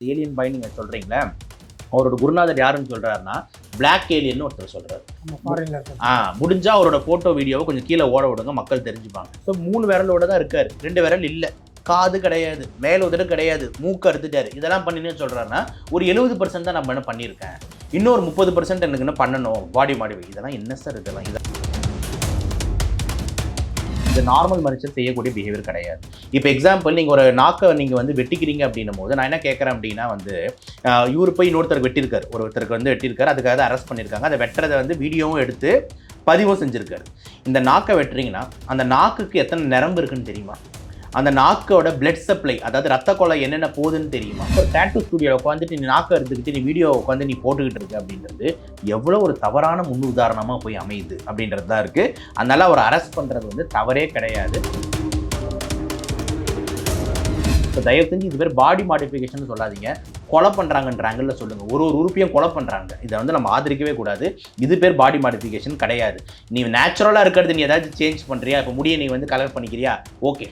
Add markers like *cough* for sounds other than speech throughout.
Alien பாய் நீங்க சொல்றீங்களே அவரோட குருநாதர் யாருன்னு சொல்றாருன்னா பிளாக் ஏலியன் ஒருத்தர் இருக்கோம் ஆ முடிஞ்சா அவரோட போட்டோ வீடியோவை கொஞ்சம் கீழே ஓட விடுங்க மக்கள் தெரிஞ்சுப்பாங்க. ஸோ மூணு விரலோட தான் இருக்காரு. ரெண்டு விரல் இல்லை. காது கிடையாது மேல உதடு கிடையாது மூக்கு அறுத்துட்டாரு. இதெல்லாம் பண்ணினு சொல்றாருன்னா ஒரு எழுபது பர்சன்ட் தான் நம்ம என்ன பண்ணியிருக்கேன். இன்னொரு முப்பது பர்சன்ட் எனக்கு என்ன பண்ணணும். பாடி மாடி இதெல்லாம் என்ன சார் இதெல்லாம்? இதெல்லாம் இது நார்மல் மனுஷன் செய்யக்கூடிய பிஹேவியர் கிடையாது. இப்போ எக்ஸாம்பிள் நீங்கள் ஒரு நாக்கை நீங்கள் வந்து வெட்டிக்கிறீங்க அப்படின்னும் போது நான் என்ன கேட்குறேன் அப்படின்னா வந்து இவர் போய் இன்னொருத்தருக்கு வெட்டியிருக்காரு. ஒருத்தருக்கு வந்து வெட்டியிருக்காரு. அதுக்காக அரெஸ்ட் பண்ணியிருக்காங்க. அதை வெட்டுறதை வந்து வீடியோவும் எடுத்து பதிவும் செஞ்சுருக்காரு. இந்த நாக்கை வெட்டுறீங்கன்னா அந்த நாக்குக்கு எத்தனை நிரம்பு இருக்குன்னு தெரியுமா? அந்த நாக்கோட பிளட் சப்ளை அதாவது ரத்த கொலை என்னென்ன போகுதுன்னு தெரியுமா? ஒரு டேட்டூ ஸ்டுடியோவில் உட்காந்துட்டு நீ நாக்கை எடுத்துக்கிட்டு நீ வீடியோ உட்காந்து நீ போட்டுக்கிட்டு இருக்க அப்படின்றது எவ்வளோ ஒரு தவறான முன் உதாரணமாக போய் அமையுது அப்படின்றது தான் இருக்குது அதனால் அவர் அரெஸ்ட் பண்ணுறது வந்து தவறே கிடையாது. இப்போ தயவு செஞ்சு இது பேர் பாடி மாடிஃபிகேஷன் சொல்லாதீங்க. கொலை பண்ணுறாங்கன்றாங்கல்ல சொல்லுங்கள் ஒரு ஒரு உறுப்பியும் கொலை பண்ணுறாங்க இதை வந்து நம்ம ஆதரிக்கவே கூடாது. இது பேர் பாடி மாடிஃபிகேஷன் கிடையாது. நீ நேச்சுரலாக இருக்கிறது நீ ஏதாச்சும் சேஞ்ச் பண்ணுறியா இப்போ முடியை நீ வந்து கலர் பண்ணிக்கிறியா? ஓகே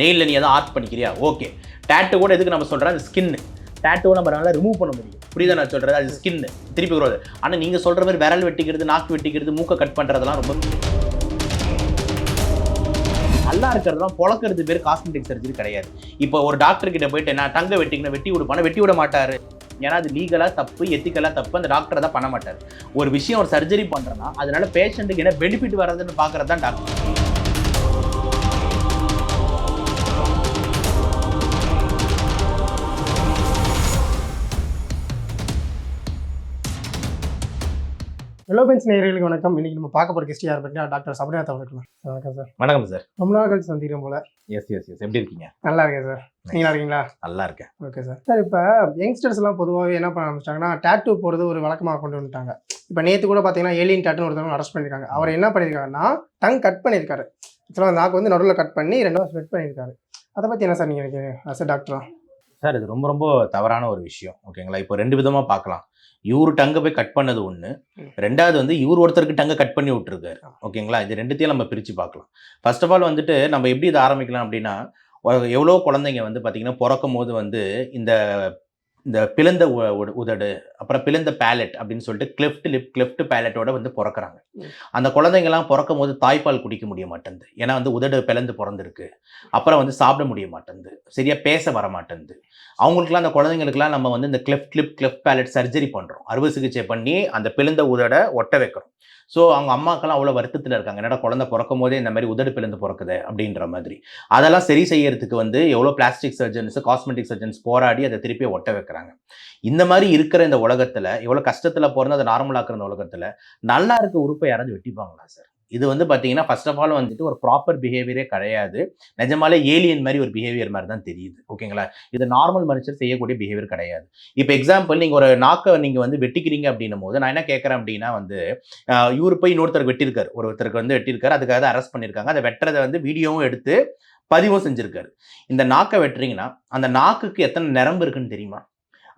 நெயிலில் நீ எதாவது ஆர்ட் பண்ணிக்கிறியா? ஓகே டேட்டு கூட எதுக்கு நம்ம சொல்கிறோம் அது ஸ்கின்னு டேட்டுவை நம்ம நல்லா ரிமூவ் பண்ண முடியும். புரியுதா நான் சொல்கிறது அது ஸ்கின்னு திருப்பி வருவது ஆனால் நீங்கள் சொல்கிற மாதிரி விரல் வெட்டிக்கிறது நாக்கு வெட்டிக்கிறது மூக்கை கட் பண்ணுறதெல்லாம் ரொம்ப நல்லா இருக்கிறதுலாம் பொழக்கிறது பேர் காஸ்மெட்டிக் சர்ஜரி கிடையாது. இப்போ ஒரு டாக்டர் கிட்ட போயிட்டு நான் தங்க வெட்டிங்கன்னா வெட்டி விடுப்பான வெட்டி விட மாட்டார். ஏன்னா அது லீகலாக தப்பு எத்திக்கலாக தப்பு அந்த டாக்டர் தான் பண்ண மாட்டார். ஒரு விஷயம் ஒரு சர்ஜரி பண்ணுறேன்னா அதனால பேஷண்ட்டுக்கு என்ன பெனிஃபிட் வர்றதுன்னு பார்க்குறது தான் டாக்டர் எலோபென்ஸ் நேயர்களுக்கு வணக்கம். இன்னைக்கு நம்ம பார்க்க போற கெஸ்ட் யார் பார்த்தீங்கன்னா டாக்டர் சபரிநாத் அவர்கள் வணக்கம் சார். வணக்கம் சார். ரொம்ப நாள் கழிச்சு சந்திக்கிறோம் போல. எஸ் எஸ் எஸ் எப்படி இருக்கீங்க? நல்லா இருக்கேன் சார். நீங்களா இருக்கீங்களா? நல்லா இருக்கேன். Okay sir. சார் இப்போ யங்ஸ்டர்ஸ் எல்லாம் பொதுவாகவே என்ன பண்ண ஆரம்பிச்சிட்டாங்கன்னா டேட்டூ போடுறது ஒரு வழக்கமாக கொண்டு வந்துட்டாங்க. இப்போ நேற்று கூட பார்த்தீங்கன்னா ஏலியன் டேட்டுன்னு ஒருத்தவங்க அரெஸ்ட் பண்ணியிருக்காங்க அவர் என்ன பண்ணியிருக்காருன்னா டங் கட் பண்ணியிருக்காரு ஆக்சுவலாக நாக்கு வந்து நடுவில் கட் பண்ணி ரெண்டாவது ஸ்வெட் பண்ணியிருக்காரு அதை பற்றி என்ன சார் நீங்கள் நினைக்கிறீங்க அஸ் டாக்டரா சார் இது ரொம்ப ரொம்ப தவறான ஒரு விஷயம். ஓகேங்களா? இப்போ ரெண்டு விதமாக பார்க்கலாம். இவரு டங்கை போய் கட் பண்ணது ஒன்று. ரெண்டாவது வந்து இவர் ஒருத்தருக்கு டங்கை கட் பண்ணி விட்டுருக்காரு. ஓகேங்களா? இது ரெண்டுத்தையும் நம்ம பிரித்து பார்க்கலாம். ஃபர்ஸ்ட் ஆஃப் ஆல் வந்துட்டு நம்ம எப்படி இதை ஆரம்பிக்கலாம் அப்படின்னா எவ்வளோ குழந்தைங்க வந்து பார்த்தீங்கன்னா பிறக்கும் போது வந்து இந்த இந்த பிளந்த உதடு அப்புறம் பிளந்த பேலட் அப்படின்னு சொல்லிட்டு கிளெஃப்ட் லிப் கிளெஃப்ட் பேலட்டோட வந்து பிறக்கறாங்க. அந்த குழந்தைங்கலாம் பிறக்கும் போது தாய்ப்பால் குடிக்க முடிய மாட்டேங்குது ஏன்னா வந்து உதடு பிளந்து பிறந்திருக்கு. அப்புறம் வந்து சாப்பிட முடிய மாட்டேங்குது சரியா பேச வர மாட்டேங்குது அவங்களுக்குலாம் அந்த குழந்தைங்களுக்குலாம் நம்ம வந்து இந்த cleft lip cleft palate surgery பண்ணுறோம் அறுவை சிகிச்சை பண்ணி அந்த பிளந்த உதட ஒட்ட வைக்கிறோம். ஸோ அவங்க அம்மாக்கெல்லாம் அவ்வளோ வருத்தத்தில் இருக்காங்க. என்னடா குழந்தை பிறக்கும் போதே இந்த மாதிரி உதடு பிளந்து பிறக்குது அப்படின்ற மாதிரி. அதெல்லாம் சரி செய்யறதுக்கு வந்து எவ்வளோ பிளாஸ்டிக் சர்ஜன்ஸ் காஸ்மெட்டிக் சர்ஜன்ஸ் போராடி அதை திருப்பி ஒட்ட வைக்கிறாங்க. இந்த மாதிரி இருக்கிற இந்த உலகத்தில் எவ்வளோ கஷ்டத்தில் பிறந்து அதை நார்மலாக்குற இந்த உலகத்தில் நல்லா இருக்க உறுப்பை யாராவது வெட்டிப்பாங்களா சார் இது வந்து பார்த்தீங்கன்னா ஃபர்ஸ்ட் ஆஃப் ஆல் வந்துட்டு ஒரு ப்ராப்பர் பிஹேவியரே கிடையாது. நிஜமாலே ஏலியன் மாதிரி ஒரு பிஹேவியர் மாதிரி தான் தெரியுது. ஓகேங்களா இது நார்மல் மனுஷர் செய்யக்கூடிய பிஹேவியர் கிடையாது. இப்போ எக்ஸாம்பிள் நீங்கள் ஒரு நாக்கை நீங்கள் வந்து வெட்டிக்கிறீங்க அப்படின்னும் போது நான் என்ன கேட்குறேன் அப்படின்னா வந்து இவர் போய் இன்னொருத்தருக்கு வெட்டியிருக்காரு. ஒருத்தருக்கு வந்து வெட்டியிருக்காரு. அதுக்காக தான் அரெஸ்ட் பண்ணியிருக்காங்க. அதை வெட்டுறதை வந்து வீடியோவும் எடுத்து பதிவும் செஞ்சுருக்காரு. இந்த நாக்கை வெட்டுறீங்கன்னா அந்த நாக்குக்கு எத்தனை நரம்பு இருக்குன்னு தெரியுமா?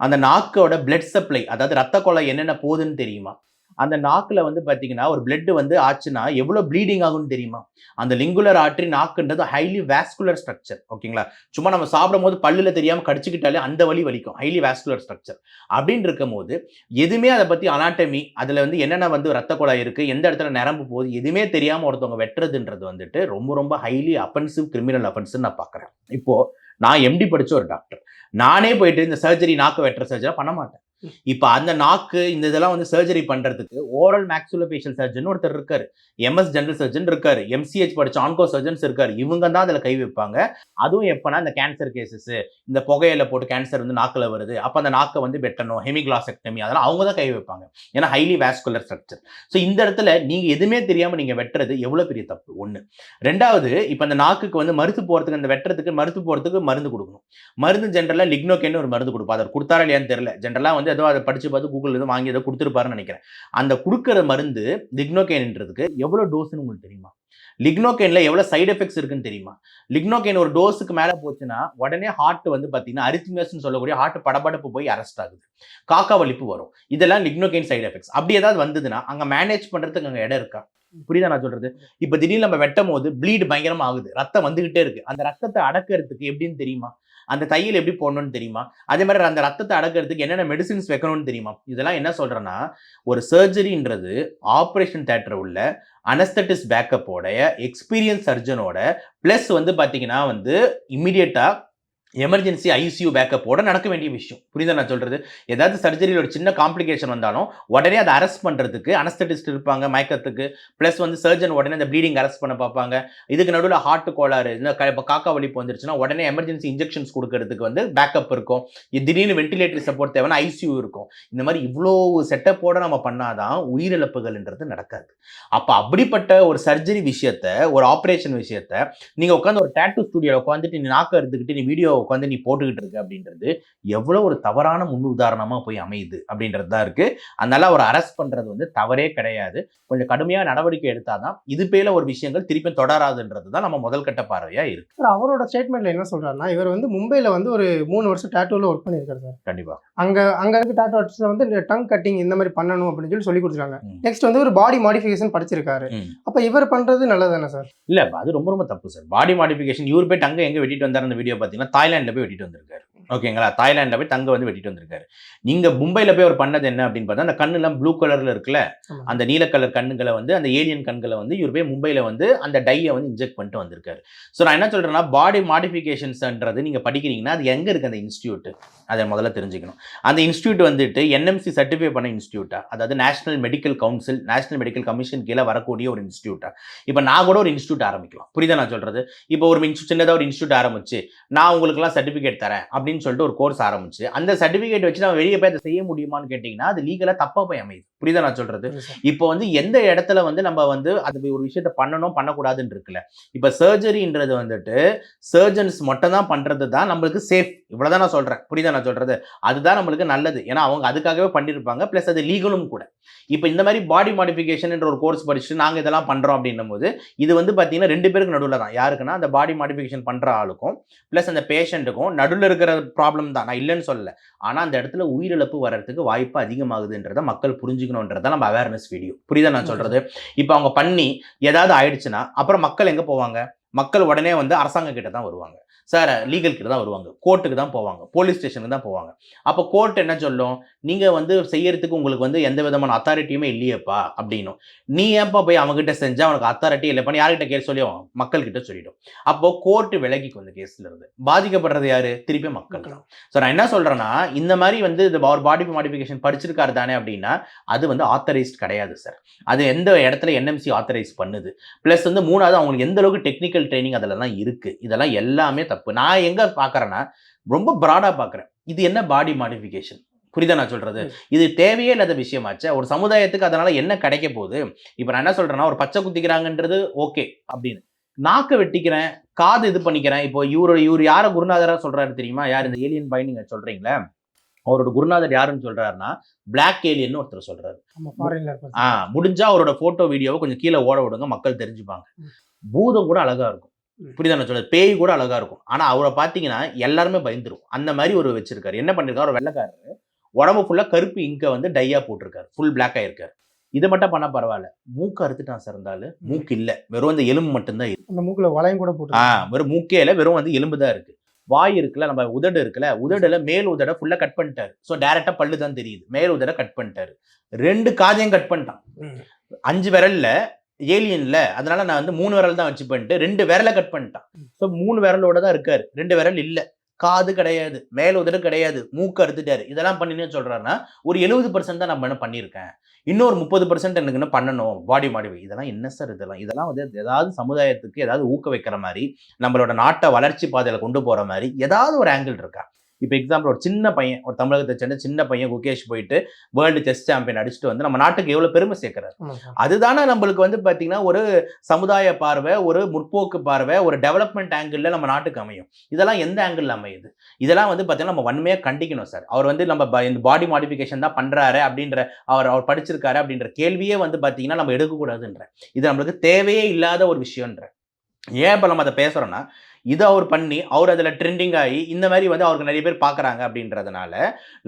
அந்த நாக்கோட பிளட் சப்ளை அதாவது ரத்த கொலை என்னென்ன போகுதுன்னு தெரியுமா? அந்த நாக்கில் வந்து பார்த்தீங்கன்னா ஒரு பிளட் வந்து ஆச்சுன்னா எவ்வளோ ப்ளீடிங் ஆகும்னு தெரியுமா? அந்த லிங்குலர் ஆற்றி நாக்குன்றது ஹைலி வேஸ்குலர் ஸ்ட்ரக்சர் ஓகேங்களா சும்மா நம்ம சாப்பிடும் போது பல்லில் தெரியாமல் கடிச்சிக்கிட்டாலே அந்த வழி வலிக்கும் ஹைலி வேஸ்குலர் ஸ்ட்ரக்சர் அப்படின்னு இருக்கும் போது எதுவுமே அதை பற்றி அனாட்டமி அதில் வந்து என்னென்ன வந்து ரத்த குழாய் இருக்குது எந்த இடத்துல நிரம்பு போகுது எதுவுமே தெரியாமல் ஒருத்தவங்க வெட்டுறதுன்றது வந்துட்டு ரொம்ப ரொம்ப ஹைலி அஃபென்சிவ் கிரிமினல் அஃபென்ஸ்னு நான் பார்க்குறேன் இப்போது நான் எம்டி படித்த ஒரு டாக்டர் நானே போயிட்டு இந்த சர்ஜரி நாக்கு வெட்டுற சர்ஜரி பண்ண மாட்டேன். இப்போ அந்த நாக்கு இந்த இதெல்லாம் வந்து சர்ஜரி பண்ணுறதுக்கு ஓரல் மேக்ஸுலோஃபேஷியல் சர்ஜன் ஒருத்தர் இருக்கார். எம்எஸ் ஜெனரல் சர்ஜன் இருக்கார். எம்சிஹெச் படித்த ஆன்கோ சர்ஜன்ஸ் இருக்கார். இவங்க தான் அதில் கை வைப்பாங்க. அதுவும் எப்போனா இந்த கேன்சர் கேசஸ் இந்த புகையில போட்டு கேன்சர் வந்து நாக்கில் வருது. அப்போ அந்த நாக்கை வந்து வெட்டணும். ஹெமிகிளாசெக்டமி அதெல்லாம் அவங்க தான் கை வைப்பாங்க. ஏன்னா ஹைலி வேஸ்குலர் ஸ்ட்ரக்சர் ஸோ இந்த இடத்துல நீங்கள் எதுவுமே தெரியாமல் நீங்கள் வெட்டுறது எவ்வளோ பெரிய தப்பு? ஒன்று ரெண்டாவது இப்போ அந்த நாக்குக்கு வந்து மருந்து போகிறதுக்கு அந்த வெட்டுறதுக்கு மருந்து போகிறதுக்கு மருந்து கொடுக்கணும். மருந்து ஜென்ரலாக லிக்னோக்கேன்னு ஒரு மருந்து கொடுப்பா அதை கொடுத்தாரா இல்லையான்னு தெரியல. ஜென்ரலாக வந்து ஏதோ அதை படித்து பார்த்து கூகுள் எதுவும் வாங்கி ஏதோ கொடுத்துருப்பாருன்னு நினைக்கிறேன். அந்த கொடுக்குற மருந்து லிக்னோகேன்ன்றதுக்கு எவ்வளோ டோஸ்னு உங்களுக்கு தெரியுமா? லிக்னோகேனில் எவ்வளோ சைடு எஃபெக்ட்ஸ் இருக்குன்னு தெரியுமா? லிக்னோகேன் ஒரு டோஸுக்கு மேலே போச்சுன்னா உடனே ஹார்ட் வந்து பார்த்தீங்கன்னா அரித்மியஸ்னு சொல்லக்கூடிய ஹார்ட் படபடப்பு போய் அரெஸ்ட் ஆகுது. காக்கா வலிப்பு வரும். இதெல்லாம் லிக்னோகேன் சைடு எஃபெக்ட்ஸ் அப்படி ஏதாவது வந்ததுன்னா அங்கே மேனேஜ் பண்ணுறதுக்கு அங்கே இடம் இருக்கா? புரியுதா நான் சொல்றது? இப்போ திடீர்னு நம்ம வெட்டும் போது ப்ளீட் பயங்கரமாக ஆகுது. ரத்தம் வந்துகிட்டே இருக்கு. அந்த ரத்தத்தை அடக்கிறதுக்கு எப்படின்னு தெரியுமா? அந்த தையல் எப்படி போடணும்னு தெரியுமா? அதே மாதிரி அந்த ரத்தத்தை அடக்கிறதுக்கு என்னென்ன மெடிசின்ஸ் வைக்கணும்னு தெரியுமா? இதெல்லாம் என்ன சொல்கிறேன்னா ஒரு சர்ஜரின்றது ஆப்ரேஷன் தேட்டர் உள்ள அனஸ்தட்டிஸ் பேக்கப்போடைய எக்ஸ்பீரியன்ஸ் சர்ஜனோட ப்ளஸ் வந்து பார்த்தீங்கன்னா வந்து இம்மிடியட்டாக எமர்ஜென்சி ஐசியூ பேக்கப்போட நடக்க வேண்டிய விஷயம். புரியுதா நான் சொல்கிறது ஏதாவது சர்ஜரியில் ஒரு சின்ன காம்ப்ளிகேஷன் வந்தாலும் உடனே அதை அரெஸ்ட் பண்ணுறதுக்கு அனஸ்தட்டிஸ்ட் இருப்பாங்க மயக்கத்துக்கு. ப்ளஸ் வந்து சர்ஜன் உடனே அந்த ப்ளீடிங் அரெஸ்ட் பண்ண பார்ப்பாங்க. இதுக்கு நடுவில் ஹார்ட் கோளாறு இந்த க- இப்போ காக்கா வலிப்பு வந்துருச்சுன்னா உடனே எமர்ஜென்சி இன்ஜெக்ஷன்ஸ் கொடுக்கறதுக்கு வந்து பேக்கப் இருக்கும். திடீர்னு வென்டிலேட்டரி சப்போர்ட் தேவைன்னா ஐசியூ இருக்கும். இந்த மாதிரி இவ்வளோ செட்டப்போட நம்ம பண்ணாதான் உயிரிழப்புகள்ன்றது நடக்காது. அப்போ அப்படிப்பட்ட ஒரு சர்ஜரி விஷயத்த ஒரு ஆப்ரேஷன் விஷயத்த நீங்கள் உட்காந்து ஒரு டேட்டூ ஸ்டுடியோவில் உட்காந்துட்டு நீ நாக்க எடுத்துக்கிட்டு நீ வீடியோ உட்காந்து நீ போட்டுக்கிட்டு இருக்க அப்படின்றது எவ்வளோ ஒரு தவறான முன் உதாரணமாக போய் அமையுது அப்படின்றது தான் இருக்கு. அதனால அவர் அரெஸ்ட் பண்ணுறது வந்து தவறே கிடையாது. கொஞ்சம் கடுமையாக நடவடிக்கை எடுத்தாதான் இது பேல ஒரு விஷயங்கள் திருப்பி தொடராதுன்றது தான் நம்ம முதல் கட்ட பார்வையாக இருக்கு. சார் அவரோட ஸ்டேட்மெண்ட்ல என்ன சொல்றாருன்னா இவர் வந்து மும்பைல வந்து ஒரு மூணு வருஷம் டேட்டூல ஒர்க் பண்ணியிருக்காரு சார். கண்டிப்பாக அங்க அங்க இருக்க டேட்டூ ஆர்டிஸ்ட் வந்து டங் கட்டிங் இந்த மாதிரி பண்ணணும் அப்படின்னு சொல்லி சொல்லி கொடுத்துருக்காங்க. நெக்ஸ்ட் வந்து ஒரு பாடி மாடிஃபிகேஷன் படிச்சிருக்காரு. அப்ப இவர் பண்றது நல்லதானே சார்? இல்ல அது ரொம்ப ரொம்ப தப்பு சார். பாடி மாடிஃபிகேஷன் இவர் போய் தங்க எங்க வெட்டிட்டு வந்தார் அந்த வீடியோ பார்த்தீங்கன்னா தாய்லாந்துல போய் வெட்டிட்டு வந்திருக்காரு. ஓகேங்களா தாய்லாந்துல போய் தங்க வந்து வெட்டிட்டு வந்திருக்காரு. நீங்க மும்பைல போய் அவர் பண்ணது என்ன அப்படின்னு பார்த்தா அந்த கண்ணுலாம் ப்ளூ கலர்ல இருக்குல்ல. அந்த நீல கலர் கண்ணுகளை வந்து அந்த ஏலியன் கண்களை வந்து இவர் போய் மும்பைல வந்து அந்த டையை வந்து இன்ஜெக்ட் பண்ணிட்டு வந்திருக்காரு. ஸோ நான் என்ன சொல்றேன்னா பாடி மாடிஃபிகேஷன்ஸ்ன்றது நீங்க படிக்கிறீங்கன்னா அது எங்க இருக்கு அந்த இன்ஸ்டியூட் அதை முதல்ல தெரிஞ்சுக்கணும். அந்த இன்ஸ்டியூட் வந்துட்டு என்எம்சி சர்டிஃபை பண்ண இன்ஸ்டியூட்டா அதாவது National Medical Council National Medical Commission கீழே வரக்கூடிய ஒரு இன்ஸ்டியூட்டா இப்போ நான் கூட ஒரு இன்ஸ்டியூட் ஆரம்பிக்கலாம். புரியுதா நான் சொல்றது? இப்போ ஒரு இன்ஸ்டியூட் சின்னதாக ஒரு இன்ஸ்டியூட் ஆரம்பிச்சு நான் உங்களுக்குலாம் சர்டிஃபிகேட் தரேன் அப்படின்னு சொல்லிட்டு ஒரு கோர்ஸ் ஆரம்பிச்சு அந்த சர்டிஃபிகேட் வச்சு நம்ம வெளியே போய் அதை செய்ய முடியுமான்னு கேட்டிங்கன்னா அது லீகலாக தப்பாக போய் அமையுது. புரியுதா நான் சொல்றது? இப்போ வந்து எந்த இடத்துல வந்து நம்ம வந்து அது ஒரு விஷயத்த பண்ணணும் பண்ணக்கூடாதுன்னு இருக்குல்ல? இப்போ சர்ஜரின்றது வந்துட்டு சர்ஜன்ஸ் மட்டும் தான் பண்றது தான் நம்மளுக்கு சேஃப் இவ்வளவுதான் நான் சொல்றேன். புரியுதா நான் சொல்றது. அதுதான் நம்மளுக்கு நல்லது. ஏன்னா அவங்க அதுக்காகவே பண்ணியிருப்பாங்க ப்ளஸ் அது லீகலும் கூட. இப்போ இந்த மாதிரி பாடி மாடிஃபிகேஷன் என்ற ஒரு கோர்ஸ் படிச்சுட்டு நாங்கள் இதெல்லாம் பண்றோம் அப்படின்னும் போது இது வந்து பார்த்தீங்கன்னா ரெண்டு பேருக்கு நடுவில் தான். யாருக்குன்னா அந்த பாடி மாடிஃபிகேஷன் பண்ற ஆளுக்கும் ப்ளஸ் அந்த பேஷண்ட்டுக்கும் நடுவில் இருக்கிற ப்ராப்ளம் தான். நான் இல்லைன்னு சொல்லல. ஆனால் அந்த இடத்துல உயிரிழப்பு வர்றதுக்கு வாய்ப்பு அதிகமாகுதுன்றதை மக்கள் புரிஞ்சுக்கணுன்றதை நம்ம அவேர்னஸ் வீடியோ புரியுதா நான் சொல்றது? இப்போ அவங்க பண்ணி ஏதாவது ஆயிடுச்சுன்னா அப்புறம் மக்கள் எங்கே போவாங்க? மக்கள் உடனே வந்து அரசாங்க கிட்ட தான் வருவாங்க. சார் லீகல் கிட்ட தான் வருவாங்க. கோர்ட்டுக்கு தான் போவாங்க. போலீஸ் ஸ்டேஷனுக்கு தான் போவாங்க. அப்போ கோர்ட் என்ன சொல்லும்? நீங்கள் வந்து செய்யறதுக்கு உங்களுக்கு வந்து எந்த விதமான அத்தாரிட்டியுமே இல்லையேப்பா அப்படின்னும். நீ ஏன்ப்பா போய் அவங்ககிட்ட செஞ்சா அவனுக்கு அத்தாரிட்டி இல்லைப்பான்னு யார்கிட்ட கேள்வி சொல்லி அவன் மக்கள் கிட்ட சொல்லிடும். அப்போ கோர்ட் விலகிக்கும் இந்த கேஸ்ல இருந்து. பாதிக்கப்படுறது யாரு? திருப்பி மக்கள் தான். ஸோ நான் என்ன சொல்றேன்னா இந்த மாதிரி வந்து இந்த ஒரு பாடி மாடிஃபிகேஷன் படிச்சிருக்காரு தானே அப்படின்னா அது வந்து ஆத்தரைஸ்ட் கிடையாது சார் அது எந்த இடத்துல என்எம்சி ஆத்தரைஸ் பண்ணுது? ப்ளஸ் வந்து மூணாவது அவங்களுக்கு எந்த அளவுக்கு டெக்னிக்கல் ட்ரைனிங் அதெல்லாம் இருக்கு. இதெல்லாம் எல்லாமே தப்பு. நான் எங்க பார்க்கறேன்னா ரொம்ப ப்ராடா பார்க்கறேன் இது என்ன பாடி மாடிஃபிகேஷன் புரியுதா நான் சொல்றது? இது தேவையே இல்லாத விஷயமாச்சே. ஒரு சமுதாயத்துக்கு அதனால என்ன கிடைக்க போகுது? இப்போ நான் என்ன சொல்றேன்னா ஒரு பச்சை குத்திக்கிறாங்கன்றது ஓகே அப்படின்னு. நாக்க வெட்டிக்கிறேன் காது இது பண்ணிக்கிறேன். இப்போ இவரு இவர் யாரை குருநாதரா சொல்றாரு தெரியுமா? யார் இந்த ஏலியன் பாய் நீங்க சொல்றீங்களே? அவரோட குருநாதர் யாருன்னு சொல்றாருன்னா பிளாக் ஏலியன் ஒருத்தர் சொல்றாரு. ஆ முடிஞ்சா அவரோட போட்டோ வீடியோவை கொஞ்சம் கீழே ஓட விடுங்க. மக்கள் தெரிஞ்சுப்பாங்க. பூதம் கூட அழகா இருக்கும். ம். புரியுதா நான் சொல்றது? பேய் கூட அழகா இருக்கும். ஆனா அவரை பாத்தீங்கன்னா எல்லாருமே பயந்துரும். அந்த மாதிரி ஒரு வச்சிருக்காரு. என்ன பண்ணிருக்காரு? ஒரு வெள்ளைக்காரரு. உடம்பு ஃபுல்லா கருப்பு இங்க வந்து டையா போட்டிருக்காரு. ஃபுல் பிளாக் ஆயிருக்காரு இது மட்டும் பண்ண பரவாயில்ல. மூக்கு அறுத்துட்டான் சார் இருந்தாலும் மூக்கு இல்ல. வெறும் இந்த எலும்பு மட்டும்தான் இருக்கு. அந்த மூக்குல வளையம் கூட போட்டு ஆ வெறும் மூக்கே இல்ல. வெறும் வந்து எலும்பு தான் இருக்கு. வாய் இருக்குல்ல நம்ம உதடு இருக்குல்ல உதடுல மேல் உதட ஃபுல்லா கட் பண்ணிட்டாரு. ஸோ டேரக்டா பல்லு தான் தெரியுது. மேல் உதட கட் பண்ணிட்டாரு. ரெண்டு காதையும் கட் பண்ணிட்டான். அஞ்சு விரல்ல ஏலியன்ல. அதனால நான் வந்து மூணு விரல் தான் வச்சு பண்ணிட்டு ரெண்டு விரலை கட் பண்ணிட்டான். ஸோ மூணு விரலோட தான் இருக்காரு. ரெண்டு விரல் இல்ல. காது கிடையாது. மேல் உதடு கிடையாது. மூக்கு அறுத்துட்டாரு. இதெல்லாம் பண்ணினே சொல்றாருன்னா ஒரு எழுபது பர்சன்ட் தான் நம்ம என்ன பண்ணியிருக்கேன். இன்னொரு முப்பது பர்சன்ட் எனக்கு என்ன பண்ணணும். பாடி மாடிவை இதெல்லாம் என்ன சார் இதெல்லாம்? இதெல்லாம் வந்து ஏதாவது சமுதாயத்துக்கு ஏதாவது ஊக்க வைக்கிற மாதிரி நம்மளோட நாட்டை வளர்ச்சி பாதையில கொண்டு போற மாதிரி ஏதாவது ஒரு ஆங்கிள் இருக்கா? இப்போ எக்ஸாம்பிள் ஒரு சின்ன பையன் ஒரு தமிழகத்தை சேர்ந்த சின்ன பையன் குகேஷ் போயிட்டு வேர்ல்டு செஸ் சாம்பியன் அடிச்சுட்டு வந்து நம்ம நாட்டுக்கு எவ்வளவு பெருமை சேர்க்கிறார்? அதுதானே நம்மளுக்கு வந்து பார்த்தீங்கன்னா ஒரு சமுதாய பார்வை ஒரு முற்போக்கு பார்வை ஒரு டெவலப்மெண்ட் ஆங்கிளில் நம்ம நாட்டுக்கு அமையும். இதெல்லாம் எந்த ஆங்கிள் அமையுது? இதெல்லாம் வந்து பார்த்தீங்கன்னா நம்ம வன்மையாக கண்டிக்கணும் சார். அவர் வந்து நம்ம இந்த பாடி மாடிஃபிகேஷன் தான் பண்ணுறாரு அப்படின்ற அவர் அவர் படிச்சிருக்காரு அப்படின்ற கேள்வியே வந்து பார்த்தீங்கன்னா நம்ம எடுக்கக்கூடாதுன்ற. இது நம்மளுக்கு தேவையே இல்லாத ஒரு விஷயம்ன்ற. ஏன் இப்போ நம்ம அதை பேசுகிறோன்னா இதை அவர் பண்ணி அவர் அதில் ட்ரெண்டிங் ஆகி இந்த மாதிரி வந்து அவருக்கு நிறைய பேர் பார்க்குறாங்க அப்படின்றதுனால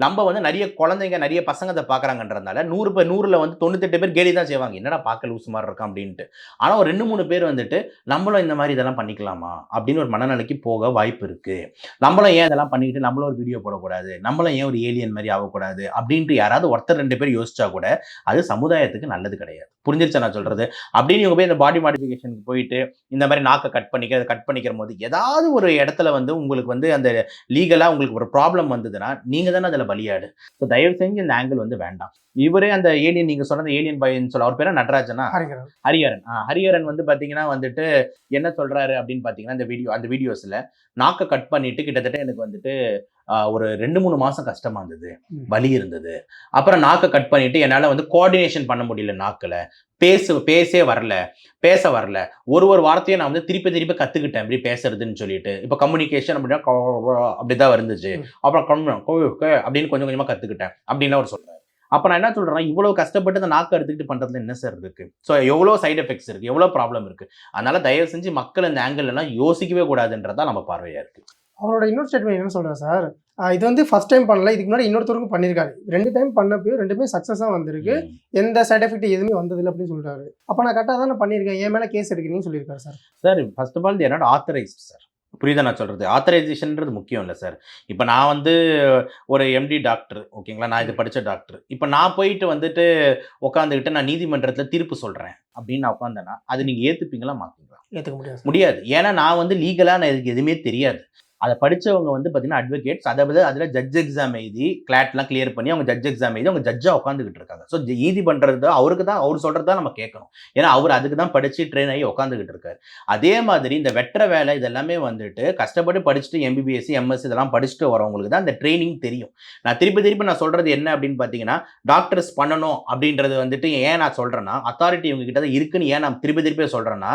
நம்ம வந்து நிறைய குழந்தைங்க நிறைய பசங்க அதை பார்க்குறாங்கன்றதுனால நூறு பேர் நூறில் வந்து தொண்ணூத்தெட்டு பேர் கேலி தான் செய்வாங்க. என்னடா பார்க்க லூஸ் மாதிரி இருக்கும் அப்படின்ட்டு. ஆனால் ஒரு ரெண்டு மூணு பேர் வந்துட்டு நம்மளும் இந்த மாதிரி இதெல்லாம் பண்ணிக்கலாமா? அப்படின்னு ஒரு மனநிலைக்கு போக வாய்ப்பு இருக்குது நம்மளும் ஏன் இதெல்லாம் பண்ணிக்கிட்டு நம்மளும் ஒரு வீடியோ போடக்கூடாது? நம்மளும் ஏன் ஒரு ஏலியன் மாதிரி ஆகக்கூடாது? அப்படின்ட்டு யாராவது ஒருத்தர் ரெண்டு பேர் யோசிச்சா கூட அது சமுதாயத்துக்கு நல்லது கிடையாது. புரிஞ்சிருச்சா நான் சொல்கிறது அப்படின்னு இவங்க போய் இந்த பாடி மாடிஃபிகேஷனுக்கு போயிட்டு இந்த மாதிரி நாக்கை கட் பண்ணிக்க கட் பண்ணிக்கிற போது ஏதாவது ஒரு இடத்துல வந்து உங்களுக்கு வந்து அந்த லீகலாக உங்களுக்கு ஒரு ப்ராப்ளம் வந்ததுன்னா நீங்கள் தானே அதில் பலியாடு. ஸோ தயவு செஞ்சு இந்த ஆங்கிள் வந்து வேண்டாம். இவரே அந்த ஏலியன் நீங்கள் சொன்னது ஏலியன் பையன் சொல்ல அவர் பேர் நடராஜனா? ஹரிஹரன். ஹரிஹரன். வந்து பார்த்தீங்கன்னா வந்துட்டு என்ன சொல்றாரு அப்படின்னு பார்த்தீங்கன்னா இந்த வீடியோ அந்த வீடியோஸில் நாக்கை கட் பண்ணிட்டு கிட்டத்தட்ட எனக்கு வந்துட்டு ஒரு ரெண்டு மூணு மாசம் கஷ்டமா இருந்தது. வலி இருந்தது. அப்புறம் நாக்கை கட் பண்ணிட்டு என்னால் வந்து கோஆர்டினேஷன் பண்ண முடியல நாக்கில். பேசு பேசே வரல. பேச வரல. ஒரு ஒரு வார்த்தையும் நான் வந்து திருப்பி திருப்பி கத்துக்கிட்டேன். இப்படி பேசுறதுன்னு சொல்லிட்டு. இப்போ கம்யூனிகேஷன் அப்படின்னா கொ- அப்படிதான் இருந்துச்சு. அப்புறம் அப்படின்னு கொஞ்சம் கொஞ்சமா கத்துக்கிட்டேன். அப்படின்னு அவர் சொல்றாரு. அப்ப நான் என்ன சொல்றேன்னா இவ்வளவு கஷ்டப்பட்டு அந்த நாக்கு எடுத்துக்கிட்டு பண்றதுல என்ன சார் இருக்கு? ஸோ எவ்வளோ சைடு எஃபெக்ட்ஸ் இருக்கு? எவ்வளோ ப்ராப்ளம் இருக்கு? அதனால தயவு செஞ்சு மக்கள் இந்த ஆங்கிள் எல்லாம் யோசிக்கவே கூடாதுன்றதா நம்ம பார்வையா இருக்கு. அவரோட இன்னொரு ஸ்டேட்மெண்ட் என்ன சொல்றாரு சார் இது வந்து ஃபர்ஸ்ட் டைம் பண்ணல. இதுக்கு முன்னாடி இன்னொருத்தருக்கும் பண்ணியிருக்காரு ரெண்டு டைம் பண்ணப்போ ரெண்டுமே சக்ஸஸாக வந்திருக்கு. எந்த சைட் எஃபெக்ட் எதுவுமே வந்ததில்லை அப்படின்னு சொல்றாரு. அப்போ நான் கரெக்டாக தான் பண்ணியிருக்கேன். என் மேலே கேஸ் எடுக்கிறீங்கன்னு சொல்லியிருக்காரு sir sir first of all என்னோட ஆத்தரைஸ்ட் சார் புரியுதா நான் சொல்றது? ஆத்தரைசேஷன்ன்றது முக்கியம் இல்லை சார் இப்போ நான் வந்து ஒரு எம்டி டாக்டர் ஓகேங்களா நான் இது படிச்ச டாக்டர் இப்போ நான் போயிட்டு வந்துட்டு உட்காந்துக்கிட்டு நான் நீதிமன்றத்தில் தீர்ப்பு சொல்றேன் அப்படின்னு நான் உட்காந்தேன்னா அது நீங்க ஏத்துப்பீங்களா மாத்தீங்களா ஏற்றுக்க முடியாது முடியாது. ஏன்னா நான் வந்து லீகலாக நான் இதுக்கு எதுவுமே தெரியாது. அதை படிச்சவங்க வந்து பார்த்தீங்கன்னா அட்வொகேட்ஸ் அதை அதில் ஜட்ஜ் எக்ஸாம் எழுதி கிளாட்லாம் கிளியர் பண்ணி அவங்க ஜட்ஜ் எக்ஸாம் எழுதி அவங்க ஜட்ஜாக உட்காந்துக்கிட்டு இருக்காங்க. ஸோ ஈதி பண்ணுறது அவருக்கு தான் அவர் சொல்கிறது தான் நம்ம கேட்கணும். ஏன்னா அவர் அதுக்கு தான் படித்து ட்ரெயின் ஆகி உட்காந்துக்கிட்டு இருக்காரு. அதே மாதிரி இந்த வெற்ற வேலை இதெல்லாமே வந்துட்டு கஷ்டப்பட்டு படிச்சுட்டு எம்பிபிஎஸ்சி எம்எஸ்சி இதெல்லாம் படிச்சுட்டு வரவங்களுக்கு தான் அந்த ட்ரைனிங் தெரியும். நான் திருப்பி திருப்பி நான் சொல்கிறது என்ன அப்படின்னு பார்த்தீங்கன்னா டாக்டர்ஸ் பண்ணணும் அப்படின்றது வந்துட்டு ஏன் நான் சொல்கிறேன்னா அத்தாரிட்டி இவங்க கிட்ட தான் இருக்குன்னு ஏன் நான் திருப்பி திருப்பி சொல்கிறேன்னா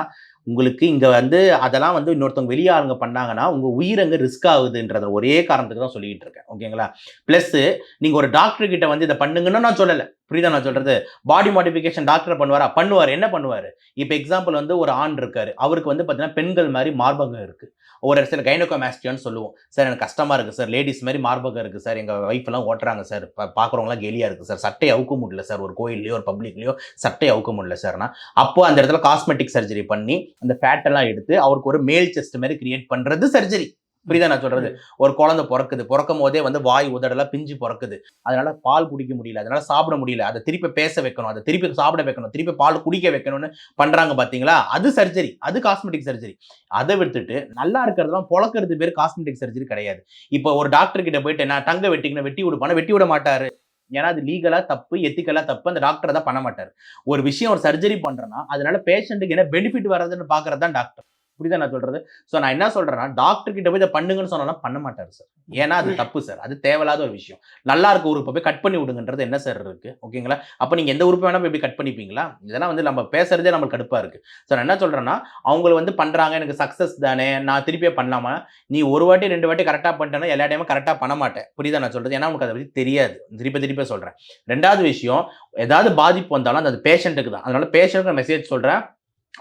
உங்களுக்கு இங்கே வந்து அதெல்லாம் வந்து இன்னொருத்தவங்க வெளியே ஆளுங்க பண்ணாங்கன்னா உங்கள் உயிர் அங்கே ரிஸ்க் ஆகுதுன்றத ஒரே காரணத்துக்கு தான் சொல்லிக்கிட்டு இருக்கேன். ஓகேங்களா ப்ளஸ்ஸு நீங்கள் ஒரு டாக்டர் கிட்ட வந்து இதை பண்ணுங்கன்னு நான் சொல்லலை. புரியுதா நான் சொல்கிறது பாடி மாடிஃபிகேஷன் டாக்டர் பண்ணுவாரா? பண்ணுவார். என்ன பண்ணுவார்? இப்போ எக்ஸாம்பிள் வந்து ஒரு ஆண் இருக்கார். அவருக்கு வந்து பார்த்தீங்கன்னா பெண்கள் மாதிரி மார்பகம் இருக்குது ஒரு சில கைனகோமாஸ்டியான்னு சொல்லுவோம். சார் எனக்கு கஷ்டமாக இருக்குது சார். லேடிஸ் மாதிரி மார்பகம் இருக்குது சார். எங்கள் ஒய்ஃப் எல்லாம் ஓட்டுறாங்க சார். பார்க்குறவங்களாம் கேலியாக இருக்குது சார். சட்டை அவுக்க முடியல சார். ஒரு கோயில்லையோ ஒரு பப்ளிக்லையோ சட்டை அவுக்க முடியல சார்னா அப்போ அந்த இடத்துல காஸ்மெட்டிக் சர்ஜரி பண்ணி அந்த ஃபேட்டெல்லாம் எடுத்து அவருக்கு ஒரு மேல் செஸ்ட் மாதிரி கிரியேட் பண்ணுறது சர்ஜரி புரியுதா நான் சொல்றது? ஒரு குழந்தை பிறக்குது. பிறக்கும் போதே வந்து வாய் உதடெல்லாம் பிஞ்சு பிறக்குது. அதனால பால் குடிக்க முடியல. அதனால சாப்பிட முடியல. அதை திருப்பி பேச வைக்கணும். அதை திருப்பி சாப்பிட வைக்கணும். திருப்பி பால் குடிக்க வைக்கணும்னு பண்றாங்க பாத்தீங்களா? அது சர்ஜரி அது காஸ்மெட்டிக் சர்ஜரி அதை விட்டுட்டு நல்லா இருக்கிறதெல்லாம் பொழக்கிறது பேர் காஸ்மெட்டிக் சர்ஜரி கிடையாது. இப்போ ஒரு டாக்டர் கிட்ட போயிட்டு நான் தங்க வெட்டிக்கணும் வெட்டி விடுப்பான வெட்டி விட மாட்டாரு. ஏன்னா அது லீகலா தப்பு எத்திக்கலா தப்பு அந்த டாக்டர் தான் பண்ண மாட்டாரு. ஒரு விஷயம் ஒரு சர்ஜரி பண்றேன்னா அதனால பேஷண்ட்டுக்கு என்ன பெனிஃபிட் வர்றதுன்னு பாக்குறது தான் டாக்டர் புரியுதா நான் சொல்றது? ஸோ நான் என்ன சொல்றேன்னா டாக்டர் கிட்ட போய் இதை பண்ணுங்கன்னு சொன்னாலும் பண்ண மாட்டார் சார் ஏன்னா அது தப்பு சார் அது தேவையில்லாத ஒரு விஷயம். நல்லா இருக்க உறுப்பை போய் கட் பண்ணி விடுங்கன்றது என்ன சார் இருக்கு? ஓகேங்களா அப்போ நீங்க எந்த உறுப்பு வேணா போய் எப்படி கட் பண்ணிப்பீங்களா? இதெல்லாம் வந்து நம்ம பேசுறதே நம்மளுக்கு கடுப்பா இருக்கு. ஸோ நான் என்ன சொல்றேன்னா அவங்கள வந்து பண்றாங்க எனக்கு சக்சஸ் தானே நான் திருப்பியே பண்ணலாமா? நீ ஒரு வாட்டி ரெண்டு வாட்டி கரெக்டாக பண்ணிட்டேன்னா எல்லா டைமும் கரெக்டாக பண்ண மாட்டேன். புரியுதா நான் சொல்றது? ஏன்னா உனக்கு அதை பற்றி தெரியாது. திருப்பி திருப்பி சொல்றேன். ரெண்டாவது விஷயம் ஏதாவது பாதிப்பு வந்தாலும் அது பேஷண்ட்டுக்கு தான். அதனால பேஷண்ட்டுக்கு மெசேஜ் சொல்றேன்.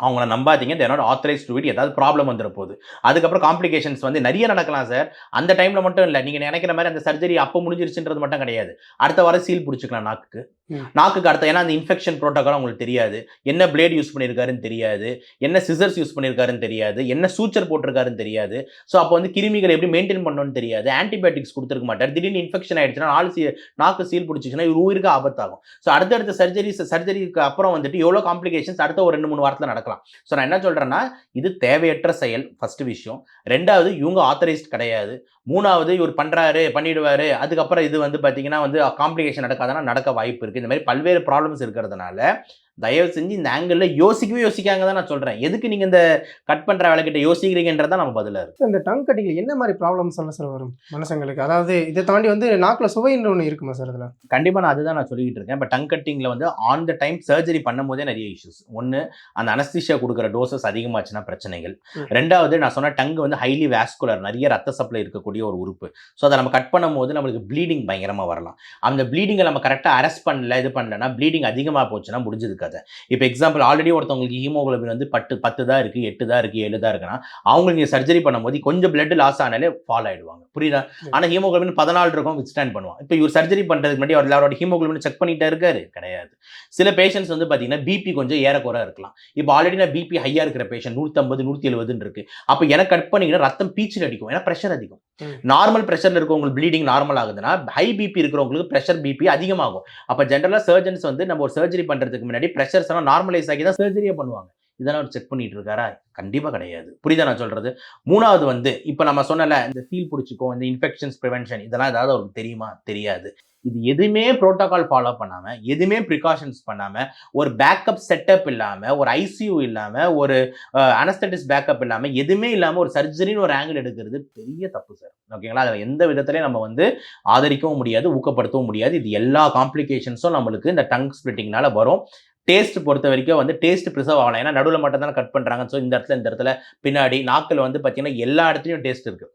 அவங்கள நம்பாதீங்க. தேனோட ஆத்தரைஸ் டு ஏதாவது ப்ராப்ளம் வந்துட போகுது அதுக்கப்புறம் காம்ப்ளிகேஷன்ஸ் வந்து நிறைய நடக்கலாம் சார் அந்த டைமில் மட்டும் இல்லை. நீங்கள் நினைக்கிற மாதிரி அந்த சர்ஜரி அப்போ முடிஞ்சிருச்சுன்றது மட்டும் கிடையாது. அடுத்த வாரம் சீல் பிடிச்சிக்கலாம் நாக்கு நாக்குக்கு அடுத்த ஏன்னா அந்த இன்ஃபெக்ஷன் ப்ரோட்டோகால் உங்களுக்கு தெரியாது. என்ன பிளேட் யூஸ் பண்ணியிருக்காருன்னு தெரியாது. என்ன சிசர்ஸ் யூஸ் பண்ணியிருக்காருன்னு தெரியாது. என்ன சூச்சர் போட்டிருக்காருன்னு தெரியாது. ஸோ அப்போ வந்து கிருமிகளை எப்படி மெயின்டைன் பண்ணணும்னு தெரியாது. ஆன்டிபயோட்டிக்ஸ் கொடுத்துருக்க மாட்டார். திடீர்னு இன்ஃபெக்ஷன் ஆயிடுச்சுன்னா நாலு சீ நாக்கு சீல் பிடிச்சிச்சுன்னா இவர் உயிருக்கு ஆபத்தாகும். ஸோ அடுத்தடுத்த சர்ஜரி சர்ஜரிக்கு அப்புறம் வந்துட்டு எவ்வளோ காம்ப்ளிகேஷன்ஸ் அடுத்த ஒரு ரெண்டு மூணு வாரத்தில் நடக்கலாம். ஸோ நான் என்ன சொல்கிறேன்னா இது தேவையற்ற செயல் ஃபஸ்ட்டு விஷயம். ரெண்டாவது இவங்க ஆத்தரைஸ்ட் கிடையாது. மூணாவது இவர் பண்ணுறாரு பண்ணிடுவார். அதுக்கப்புறம் இது வந்து பார்த்தீங்கன்னா வந்து காம்ப்ளிகேஷன் நடக்காதனா நடக்க வாய்ப்பு இருக்குது இந்த மாதிரி பல்வேறு ப்ராப்ளம்ஸ் இருக்கிறதுனால தயவு செஞ்சு இந்த ஆங்கிளில் யோசிக்கவே யோசிக்காங்க தான் நான் சொல்கிறேன் எதுக்கு நீங்கள் இந்த கட் பண்ணுற வேலைக்கிட்ட யோசிக்கிறீங்கன்றதான் நம்ம பதிலாக இருக்கு இந்த டங் கட்டிங்கில் என்ன மாதிரி ப்ராப்ளம்ஸ் எல்லாம் சார் வரும் மனுஷங்களுக்கு அதாவது இதை தாண்டி வந்து நாக்கில் சுவைன்ற ஒன்று இருக்குமா சார் அதில் கண்டிப்பாக நான் அதுதான் நான் சொல்லிட்டு இருக்கேன். இப்போ டங் கட்டிங்கில் வந்து ஆன் த டைம் சர்ஜரி பண்ணும்போதே நிறைய இஷ்யூஸ் ஒன்று அந்த அனஸ்திஷியா கொடுக்குற டோசஸ் அதிகமாச்சுன்னா பிரச்சனைகள். ரெண்டாவது நான் சொன்ன டங் வந்து ஹைலி வேஸ்குலர் நிறைய ரத்த சப்ளை இருக்கக்கூடிய ஒரு உறுப்பு. ஸோ அதை நம்ம கட் பண்ணும்போது நம்மளுக்கு ப்ளீடிங் பயங்கரமாக வரலாம். அந்த ப்ளீடிங்கை நம்ம கரெக்டாக அரெஸ்ட் பண்ணல இது பண்ணலன்னா ப்ளீடிங் அதிகமாக போச்சுன்னா முடிஞ்சது கதை. இப்போ எக்ஸாம்பிள் ஆல்ரெடி ஒருத்தவங்களுக்கு ஹீமோகுளோபின் வந்து பத்து பத்து தான் இருக்குது எட்டு தான் இருக்குது ஏழு தான் இருக்குன்னா அவங்களுக்கு நீங்கள் சர்ஜரி பண்ணும்போது கொஞ்சம் பிளட் லாஸ் ஆனாலே ஃபால் ஆயிடுவாங்க. புரியுதா? ஆனால் ஹீமோகுளோபின் பதினாலு இருக்கும் வித்ஸ்டாண்ட் பண்ணுவாங்க. இப்போ இவர் சர்ஜரி பண்ணுறதுக்கு முன்னாடி அவர் அவரோட ஹீமோகுளோபின் செக் பண்ணிட்டே இருக்காரு. கிடையாது. சில பேஷண்ட்ஸ் வந்து பார்த்தீங்கன்னா பிபி கொஞ்சம் ஏறக்குறை இருக்கலாம். இப்போ ஆல்ரெடி நான் பிபி ஹையாக இருக்கிற பேஷண்ட் நூற்றம்பது நூற்றி எழுபதுன்னு இருக்கு. அப்போ எனக்கு கட் பண்ணிங்கன்னா ரத்தம் பீச்சில் அடிக்கும். ஏன்னா ப்ரெஷர் அதிகம். நார்மல் ப்ரெஷரில் இருக்கவங்களுக்கு ப்ளீடிங் நார்மல் ஆகுதுன்னா ஹை பிபி இருக்கிறவங்களுக்கு ப்ரெஷர் பிபி அதிகமாகும். அப்போ ஜென்ரலாக சர்ஜன்ஸ் வந்து நம்ம ஒரு சர்ஜரி பண்ணுறதுக்கு முன்னாடி ப்ரெஷர்ஸ் எல்லாம் நார்மலைஸ் ஆகி தான் சர்ஜரியே பண்ணுவாங்க. இதெல்லாம் அவர் செக் பண்ணிட்டு இருக்காரா? கண்டிப்பாக கிடையாது. புரியுதா நான் சொல்றது? மூணாவது வந்து இப்போ நம்ம சொன்னல இந்த சீல் பிடிச்சிக்கோ இந்த இன்ஃபெக்ஷன்ஸ் ப்ரிவென்ஷன் இதெல்லாம் ஏதாவது அவருக்கு தெரியுமா? தெரியாது. இது எதுவுமே ப்ரோட்டோகால் ஃபாலோ பண்ணாமல் எதுவுமே ப்ரிகாஷன்ஸ் பண்ணாமல் ஒரு பேக்கப் செட்டப் இல்லாமல் ஒரு ஐசியூ இல்லாமல் ஒரு அனஸ்தட்டிஸ் பேக்கப் இல்லாமல் எதுவுமே இல்லாமல் ஒரு சர்ஜரின்னு ஒரு ஆங்கிள் எடுக்கிறது பெரிய தப்பு சார் ஓகேங்களா அதில் எந்த விதத்துலையும் நம்ம வந்து ஆதரிக்கவும் முடியாது ஊக்கப்படுத்தவும் முடியாது. இது எல்லா காம்ப்ளிகேஷன்ஸும் நம்மளுக்கு இந்த டங் ஸ்பிளிட்டிங்னால வரும். டேஸ்ட் பொறுத்த வரைக்கும் வந்து டேஸ்ட் ப்ரிசர்வ் ஆகலாம். ஏன்னா நடுவில் மட்டும் தானே கட் பண்ணுறாங்க ஸோ இந்த இடத்துல இந்த இடத்துல பின்னாடி நாக்கில் வந்து பார்த்தீங்கன்னா எல்லா இடத்துலையும் டேஸ்ட் இருக்குது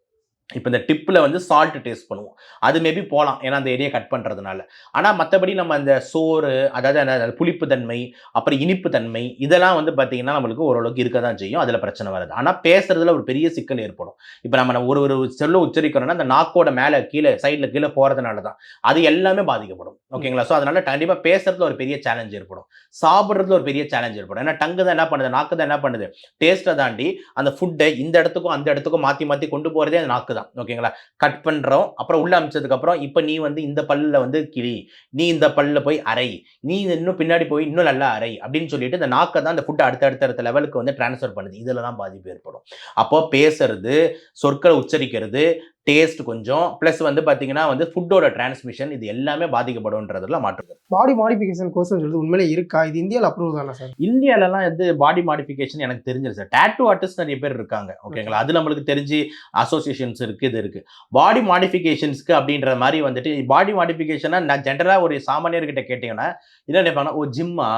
இப்போ இந்த டிப்பில் வந்து சால்ட் டேஸ்ட் பண்ணுவோம். அது மேபி போகலாம் ஏன்னா அந்த ஏரியா கட் பண்ணுறதுனால ஆனால் மற்றபடி நம்ம அந்த சோறு அதாவது அந்த புளிப்பு தன்மை அப்புறம் இனிப்பு தன்மை இதெல்லாம் வந்து பார்த்திங்கன்னா நம்மளுக்கு ஓரளவுக்கு இருக்க தான் செய்யும். அதில் பிரச்சனை வராது. ஆனால் பேசுகிறதுல ஒரு பெரிய சிக்கல் ஏற்படும். இப்போ நம்ம ஒரு ஒரு செல்ல உச்சரிக்கிறோம்னா அந்த நாக்கோட மேலே கீழே சைடில் கீழே போகிறதுனால தான் அது எல்லாமே பாதிக்கப்படும். ஓகேங்களா ஸோ அதனால் கண்டிப்பாக பேசுறதுல ஒரு பெரிய சேலஞ்ச் ஏற்படும். சாப்பிட்றதுல ஒரு பெரிய சேலஞ்ச் ஏற்படும். ஏன்னா டங்கு தான் என்ன பண்ணுது நாக்கு தான் என்ன பண்ணுது? டேஸ்ட்டை தாண்டி அந்த ஃபுட்டை இந்த இடத்துக்கும் அந்த இடத்துக்கும் மாற்றி மாற்றி கொண்டு போகிறதே அந்த நாக்கு தான் ஓகேங்களா கட் பண்ணுறோம் அப்புறம் உள்ள அமிச்சதுக்கப்புறம் இப்போ நீ வந்து இந்த பல்லில் வந்து கிளி நீ இந்த பல்லில் போய் அரை நீ இன்னும் பின்னாடி போய் இன்னும் நல்லா அரை அப்படின்னு சொல்லிட்டு இந்த நாக்கை தான் அந்த ஃபுட்டை அடுத்த அடுத்த அடுத்த லெவலுக்கு வந்து ட்ரான்ஸ்ஃபர் பண்ணுது. இதில் தான் பாதிப்பு ஏற்படும். அப்போ பேசுறது சொற்களை உச்சரிக்கிறது டேஸ்ட் கொஞ்சம். ப்ளஸ் வந்து பார்த்தீங்கன்னா வந்து ஃபுட்டோட டிரான்ஸ்மிஷன் இது எல்லாமே பாதிக்கப்படும்ன்றதுல மாற்று பாடி மாடிஃபிகேஷன் கோர்ஸ் சொல்றது உண்மையிலே இருக்கா? இது இந்தியாவில் அப்ரூவ் தானே சார் இந்தியாலலாம் வந்து பாடி மாடிஃபிகேஷன் எனக்கு தெரிஞ்சது சார் டேட்டூ ஆர்டிஸ்ட் நிறைய பேர் இருக்காங்க ஓகேங்களா அது நம்மளுக்கு தெரிஞ்சு அசோசியேஷன்ஸ் இருக்கு இது இருக்கு. பாடி மாடிஃபிகேஷன்ஸ்க்கு அப்படின்ற மாதிரி வந்துட்டு பாடி மாடிஃபிகேஷனா நான் ஜென்ரலாக ஒரு சாமானியர்கிட்ட கேட்டீங்கன்னா என்ன நினைப்பாங்கன்னா ஓ ஜிம்மா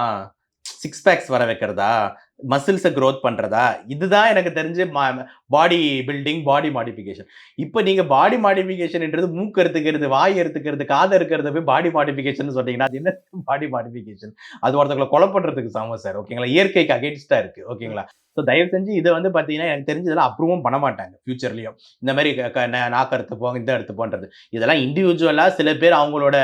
சிக்ஸ் பேக்ஸ் வர வைக்கிறதா? மசில்ஸை க்ரோத் பண்ணுறதா இதுதான் எனக்கு தெரிஞ்சு பாடி பில்டிங் பாடி மாடிஃபிகேஷன் இப்போ நீங்கள் பாடி மாடிஃபிகேஷன்ன்றது மூக்கு எடுத்துக்கிறது வாய் எடுத்துக்கிறது காதை இருக்கிறத போய் பாடி மாடிஃபிகேஷன் சொன்னீங்கன்னா அது என்ன பாடி மாடிஃபிகேஷன் அது ஒருத்தங்களை கொலை பண்ணுறதுக்கு சமம் சார் ஓகேங்களா? இயற்கைக்கு அகேன்ஸ்டாக இருக்குது ஓகேங்களா? ஸோ தயவு செஞ்சு இதை வந்து பார்த்தீங்கன்னா எனக்கு தெரிஞ்சதெல்லாம் அப்ரூவும் பண்ண மாட்டாங்க ஃபியூச்சர்லேயும் இந்த மாதிரி க- நாக்கு எடுத்துப்போம் இந்த எடுத்துப்போன்றது இதெல்லாம் இண்டிவிஜுவலாக சில பேர் அவங்களோட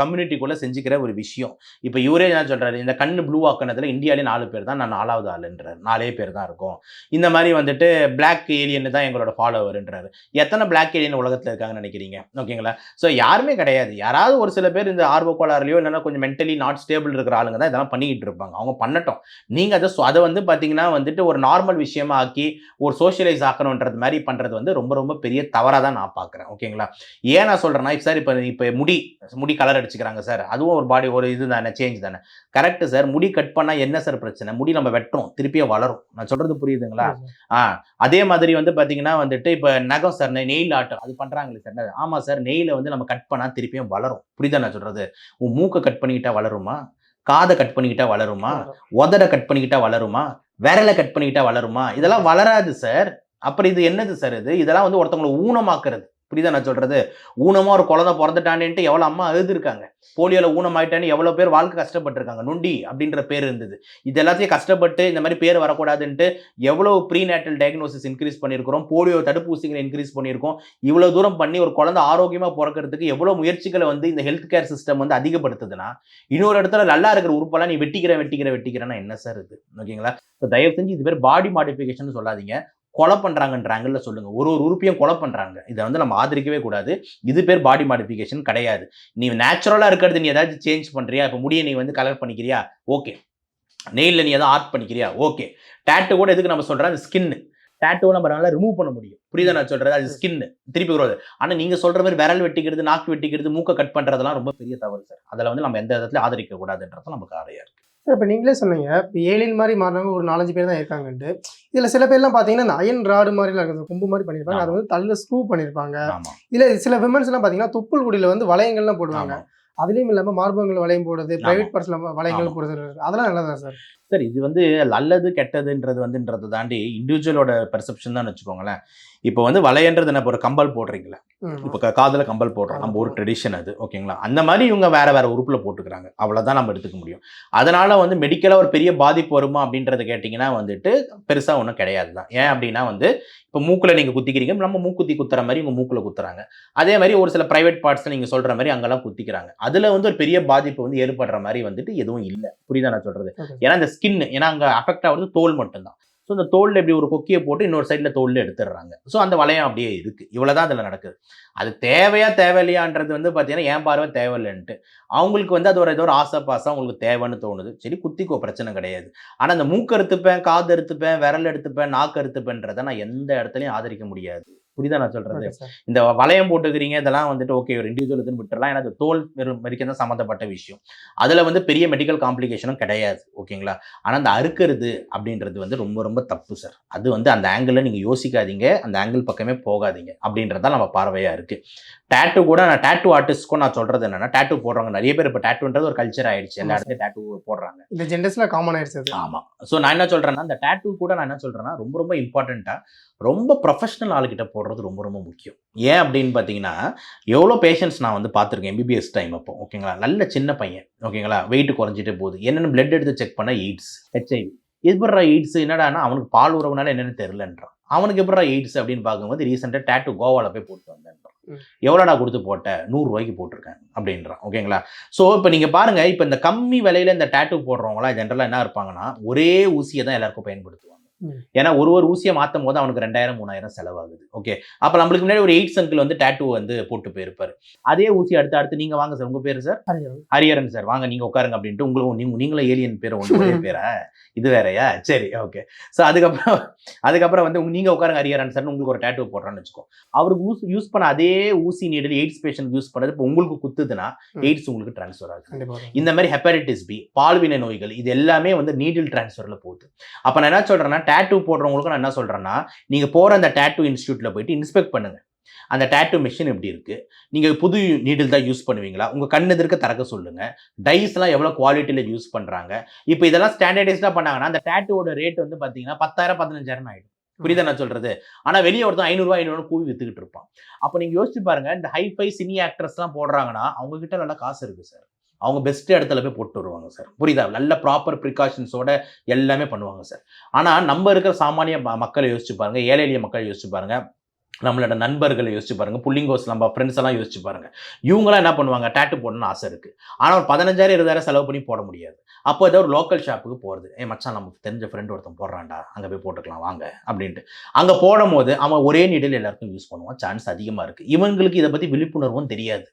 கம்யூனிட்டிக்குள்ளே செஞ்சுக்கிற ஒரு விஷயம். இப்போ இவரே என்ன சொல்கிறாரு இந்த கண் ப்ளூ ஆக்கினதில் இந்தியாவிலே நாலு பேர் தான் நான் நாலாவது ஆளுன்றார். நாலே பேர் தான் இருக்கும். இந்த மாதிரி வந்துட்டு பிளாக் ஏலியன் தான் எங்களோட ஃபாலோவர்ன்றாரு எத்தனை பிளாக் ஏலியன் உலகத்தில் இருக்காங்கன்னு நினைக்கிறீங்க? ஓகேங்களா ஸோ யாருமே கிடையாது. யாராவது ஒரு சில பேர் இந்த ஆர்வ கோளாறுலையோ இல்லைன்னா கொஞ்சம் மென்டலி நாட் ஸ்டேபிள் இருக்கிற ஆளுங்க தான் இதெல்லாம் பண்ணிக்கிட்டு இருப்பாங்க. அவங்க பண்ணட்டும். நீங்கள் அதை அதை வந்து பார்த்தீங்கன்னா வந்துட்டு ஒரு நார்மல் விஷயமா ஆக்கி ஒரு சோஷியலைஸ் ஆக்கணுன்றது மாதிரி பண்ணுறது வந்து ரொம்ப ரொம்ப பெரிய தவறாக தான் நான் பார்க்குறேன். ஓகேங்களா ஏன் நான் சொல்கிறேன்னா இப்போ சார் இப்போ இப்போ முடி முடி கலர் அடிச்சுக்கிறாங்க சார் அதுவும் ஒரு பாடி ஒரு இது தானே சேஞ்ச் தானே. கரெக்ட் சார் முடி கட் பண்ணால் என்ன சார் பிரச்சனை? முடி நம்ம வெட்டுறோம் திருப்பியும் வளரும். நான் சொல்கிறது புரியுதுங்களா? ஆ அதே மாதிரி வந்து பார்த்தீங்கன்னா வந்துட்டு இப்போ நகம் சார் நெயில் ஆட்டம் அது பண்ணுறாங்களே சார் ஆமாம் சார் நெயில வந்து நம்ம கட் பண்ணால் திருப்பியும் வளரும். புரியுதா நான் சொல்கிறது உன் மூக்கை கட் பண்ணிக்கிட்டா வளருமா? காதை கட் பண்ணிக்கிட்டா வளருமா? உதட கட் பண்ணிக்கிட்டா வளருமா? விரலை கட் பண்ணிக்கிட்டா வளருமா? இதெல்லாம் வளராது சார் அப்புறம் இது என்னது சார் இது? இதெல்லாம் வந்து ஒருத்தவங்களை ஊனமாக்குறது. புரியுதா நான் சொல்றது. ஊனமா ஒரு குழந்தை பிறந்துட்டானேன்ட்டு எவ்வளோ அம்மா அழுதுருக்காங்க. போலியோல ஊனமாயிட்டான்னு எவ்வளோ பேர் வாழ்க்கை கஷ்டப்பட்டிருக்காங்க. நொண்டி அப்படின்ற பேர் இருந்தது. இது எல்லாத்தையும் கஷ்டப்பட்டு இந்த மாதிரி பேர் வரக்கூடாதுன்ட்டு எவ்வளோ ப்ரீ நேட்டல் டயக்னோசிஸ் இன்க்ரீஸ் பண்ணியிருக்கிறோம். போலியோ தடுப்பூசிகளை இன்க்ரீஸ் பண்ணியிருக்கோம். இவ்வளோ தூரம் பண்ணி ஒரு குழந்தை ஆரோக்கியமாக பிறக்கிறதுக்கு எவ்வளோ முயற்சிகளை வந்து இந்த ஹெல்த் கேர் சிஸ்டம் வந்து அதிகப்படுத்துதுன்னா இன்னொரு இடத்துல நல்லா இருக்கிற உறுப்பெல்லாம் நீ வெட்டிக்கிற வெட்டிக்கிற வெட்டிக்கிறேன்னா என்ன சார் இது? ஓகேங்களா ஸோ தயவு செஞ்சு இது பேர் பாடி மாடிஃபிகேஷன் சொல்லாதீங்க. கொலை பண்ணுறாங்கன்றாங்கல்ல ஆங்கிள் சொல்லுங்க. ஒரு ஒரு உறுப்பையும் கொலை பண்ணுறாங்க இதை வந்து நம்ம ஆதரிக்கவே கூடாது. இது பேர் பாடி மாடிஃபிகேஷன் கிடையாது. நீ நேச்சுரலாக இருக்கிறது நீ ஏதாச்சும் சேஞ்ச் பண்ணுறியா இப்போ முடியை நீ வந்து கலர் பண்ணிக்கிறியா? ஓகே நெயிலில் நீ எதாவது ஆர்ட் பண்ணிக்கிறியா? ஓகே டேட்டு கூட எதுக்கு நம்ம சொல்கிறோம் அது ஸ்கின்னு டேட்டுவை நம்ம நல்லா ரிமூவ் பண்ண முடியும். புரியுதா நான் சொல்றது? அது ஸ்கின் திருப்பி வருவது ஆனால் நீங்கள் சொல்கிற மாதிரி விரல் வெட்டிக்கிறது நாக்கு வெட்டிக்கிறது மூக்கை கட் பண்ணுறதெல்லாம் ரொம்ப பெரிய தவறு சார் அதில் வந்து நம்ம எந்த விதத்துல ஆதரிக்க கூடாதுன்றது நமக்கு ஆரையா இருக்குது இப்போ நீங்களே சொன்னீங்க இப்போ ஏழின் மாதிரி மாறினவங்க ஒரு நாலஞ்சு பேர் தான் இருக்காங்கன்ட்டு. இதில் சில பேர்லாம் பார்த்தீங்கன்னா இந்த அயன் ராடு மாதிரிலாம் இருக்குது. கொம்பு மாதிரி பண்ணியிருப்பாங்க அது வந்து தலையில் ஸ்க்ரூ பண்ணியிருப்பாங்க இதில் சில விமன்ஸ் எல்லாம் பார்த்தீங்கன்னா தொப்புள் குடியில் வந்து வளையங்கள்லாம் போடுவாங்க. அதுலேயும் இல்லாமல் மார்பகங்கள் வளையம் போடுறது பிரைவேட். பர்ஸ்ல வளையங்கள். போடுறது அதெல்லாம் நல்லதா சார் சார் இது வந்து நல்லது கெட்டதுன்றது வந்துன்றதை தாண்டி இண்டிவிஜுவலோட பெர்செப்ஷன் தான் வச்சுக்கோங்களேன். இப்போ வந்து வலையன்றது என்ன ஒரு கம்பல் போடுறீங்களே. இப்போ காதுல கம்பல் போடுறோம். நம்ம ஒரு ட்ரெடிஷன் அது ஓகேங்களா? அந்த மாதிரி இவங்க வேற வேற உறுப்புல போட்டுக்கிறாங்க. அவ்வளவுதான் நம்ம எடுத்துக்க முடியும். அதனால வந்து மெடிக்கலா ஒரு பெரிய பாதிப்பு வருமா அப்படின்றத கேட்டிங்கன்னா வந்துட்டு பெருசா ஒன்றும் கிடையாது தான் ஏன் அப்படின்னா வந்து இப்போ மூக்குல நீங்க குத்திக்கிறீங்க நம்ம மூக்குத்தி குத்துற மாதிரி இவங்க மூக்குல குத்துறாங்க. அதே மாதிரி ஒரு சில பிரைவேட் பார்ட்ஸ்ல நீங்க சொல்ற மாதிரி அங்கெல்லாம் குத்திக்கிறாங்க. அதுல வந்து ஒரு பெரிய பாதிப்பு வந்து ஏற்படுற மாதிரி வந்துட்டு எதுவும் இல்லை. புரியுதா நான் சொல்றது? Okay. ஏன்னா இந்த ஸ்கின் ஏன்னா அங்க அஃபெக்ட் ஆகுறது தோல் மட்டும்தான். ஸோ இந்த தோலில் இப்படி ஒரு கொக்கியை போட்டு இன்னொரு சைடில் தோல்ல எடுத்துடுறாங்க. ஸோ அந்த வளையம் அப்படியே இருக்குது இவ்வளோ தான் அதில் நடக்குது. அது தேவையா தேவையில்லையான்றது வந்து பார்த்தீங்கன்னா ஏன் பார்வை தேவையில்லைன்ட்டு. அவங்களுக்கு வந்து அது ஒரு ஏதோ ஒரு ஆசை பாசம் அவங்களுக்கு தேவைன்னு தோணுது. சரி குத்திக்கோ பிரச்சனை கிடையாது. ஆனால் அந்த மூக்கு அறுத்துப்பேன் காது அறுத்துப்பேன் விரல் எடுத்துப்பேன் நாக்கு அறுத்துப்பேன்றதை நான் எந்த இடத்துலையும் ஆதரிக்க முடியாது. புரியுதா நான் சொல்றது. இந்த வளையம் போட்டுக்கிறீங்க இதெல்லாம் வந்துட்டு ஓகே ஒரு இண்டிவிஜுவல் இதுன்னு விட்டுறலாம். ஏன்னா தோல் வரைக்கும் தான் சம்மந்தப்பட்ட விஷயம். அதில் வந்து பெரிய மெடிக்கல் காம்ப்ளிகேஷனும் கிடையாது ஓகேங்களா ஆனால் அந்த அறுக்கிறது அப்படின்றது வந்து ரொம்ப ரொம்ப தப்பு சார். அது வந்து அந்த ஆங்கிளில் நீங்கள் யோசிக்காதீங்க அந்த ஆங்கிள் பக்கமே போகாதீங்க அப்படின்றது தான் நம்ம பார்வையாக இருக்குது டேட்டு கூட நான் டேட்டு ஆர்டிஸ்ட்க்கும் நான் சொல்கிறது என்னன்னா டேட்டு போடுறவங்க நிறைய பேர் இப்போ டேட்டுன்றது ஒரு கல்ச்சர் ஆயிடுச்சு. எல்லா இடத்துலையும் டேட்டு போடுறாங்க. இந்த ஜென்டர்ஸ்ல காமன் ஆயிடுச்சு ஆமாம் ஸோ நான் என்ன சொல்கிறேன்னா அந்த டேட்டு கூட நான் என்ன சொல்கிறேன்னா ரொம்ப ரொம்ப இம்பார்ட்டண்ட்டாக ரொம்ப ப்ரொஃபஷனல் ஆளுகிட்ட போடுறது ரொம்ப ரொம்ப முக்கியம். ஏன் அப்படின்னு பார்த்தீங்கன்னா எவ்வளோ பேஷண்ட்ஸ் நான் வந்து பார்த்துருக்கேன் எம்பிபிஎஸ் டைம் அப்போ ஓகேங்களா நல்ல சின்ன பையன் ஓகேங்களா வெயிட் குறைஞ்சிட்டே போகுது. என்னென்ன பிளட் எடுத்து செக் பண்ண எய்ட்ஸ் ஹெச்ஐவி எப்படா எய்ட்ஸ் என்னடான்னா அவனுக்கு பால் உறவுனால என்னென்னு தெரிலன்றான் அவனுக்கு எப்படா எய்ட்ஸ் அப்படின்னு பார்க்கும்போது ரீசெண்டாக டேட்டு கோவாவில் போய் போட்டு வந்தேன்றான். எவ்வளோடா கொடுத்து போட்ட? நூறுரூவாய்க்கு போட்டிருக்கேன் அப்படின்றான் ஓகேங்களா ஸோ இப்போ நீங்கள் பாருங்கள் இப்போ இந்த கம்மி விலையில இந்த டேட்டு போடுறவங்களாம் ஜென்ரலாக என்ன இருப்பாங்கன்னா ஒரே ஊசியை தான் எல்லாருக்கும் பயன்படுத்துவாங்க. ஏன்னா ஒரு ஒரு ஊசியை மாற்றும் போது அவனுக்கு ரெண்டாயிரம் மூணாயிரம் செலவாகுது. ஓகே அப்போ நம்மளுக்கு முன்னாடி ஒரு எயிட் அங்கிள் வந்து டேட்டு வந்து போட்டு போயிருப்பாரு. அதே ஊசி அடுத்து அடுத்து நீங்கள் வாங்க சார். உங்கள் பேர் சார். ஹரியரன் சார். வாங்க நீங்கள் உட்காருங்க அப்படின்ட்டு உங்களுக்கு நீங்க நீங்களும் ஏலியன் பேர் ஒன்று ஒரே *laughs* பேரா? இது வேறயா? சரி ஓகே ஸோ அதுக்கப்புறம் அதுக்கப்புறம் வந்து உங்க- நீங்க உட்காருங்க ஹரியரன் சார் உங்களுக்கு ஒரு டேட்டு போடுறான்னு வச்சுக்கோ. அவருக்கு யூஸ் யூஸ் பண்ண அதே ஊசி நீடில் எய்ட்ஸ் பேஷண்ட் யூஸ் பண்ணது இப்போ உங்களுக்கு குத்துதுன்னா. எய்ட்ஸ் உங்களுக்கு ட்ரான்ஸ்ஃபர் ஆகுது. இந்த மாதிரி ஹெப்படைட்டிஸ் பி பால்வினை நோய்கள் இது எல்லாமே வந்து நீடில் டிரான்ஸ்ஃபர்ல போகுது. அப்போ நான் என்ன சொல்றேன்னா டேட்டூ போடுறவங்களுக்கு நான் என்ன சொல்கிறேன்னா நீங்கள் போகிற அந்த டேட்டூ இன்ஸ்டியூட்டில் போயிட்டு இன்ஸ்பெக்ட் பண்ணுங்க. அந்த டேட்டூ மிஷின் எப்படி இருக்குது நீங்கள் புது நீடில் தான் யூஸ் பண்ணுவீங்களா? உங்கள் கண் எதிர்க்க திறக்க சொல்லுங்கள் டைஸ்லாம் எவ்வளோ குவாலிட்டியில் யூஸ் பண்ணுறாங்க இப்போ இதெல்லாம் ஸ்டாண்டர்டைஸ்டாக பண்ணாங்கன்னா அந்த டேட்டூவோட ரேட் வந்து பார்த்தீங்கன்னா பத்தாயிரம் பதினஞ்சாயிரம் ஆயிடும். புரியுதா நான் சொல்கிறது ஆனால் வெளியே ஒருத்தன் ஐநூறுரூவா ஐநூறு கூவி விற்றுக்கிட்டு இருப்பான். அப்போ நீங்கள் யோசிச்சு பாருங்க இந்த ஹைஃபை சினி ஆக்ட்ரஸ்லாம் போடுறாங்கன்னா அவங்கக்கிட்ட நல்லா நல்ல காசு இருக்குது சார் அவங்க பெஸ்ட் இடத்துல போய் போட்டு வருவாங்க சார் புரியுதா? நல்ல ப்ராப்பர் ப்ரிகாஷன்ஸோட எல்லாமே பண்ணுவாங்க சார் ஆனால் நம்ம இருக்கிற சாமானிய ம- மக்களை யோசிச்சு பாருங்க. ஏழை எளிய மக்களை யோசிச்சு பாருங்க. நம்மளோட நண்பர்களை யோசிச்சு பாருங்க. புள்ளிங்கோஸ் நம்ம ஃப்ரெண்ட்ஸ் எல்லாம் யோசிச்சு பாருங்க. இவங்களாம் என்ன பண்ணுவாங்க? டேட்டு போடணும்னு ஆசை இருக்கு. ஆனால் ஒரு பதினஞ்சாயிரம் இருபதாயிரம் செலவு பண்ணி போட முடியாது. அப்போ ஏதோ ஒரு லோக்கல் ஷாப்புக்கு போகிறது ஏ மச்சான் நமக்கு தெரிஞ்ச ஃப்ரெண்ட் ஒருத்தன் போடுறான்டா. அங்கே போய் போட்டுக்கலாம் வாங்க. அப்படின்ட்டு. அங்கே போடும் போது அவன் ஒரே நீடில் எல்லாருக்கும் யூஸ் பண்ணுவான். சான்ஸ் அதிகமாக இருக்குது இவங்களுக்கு இதை பற்றி விழிப்புணர்வும் தெரியாது.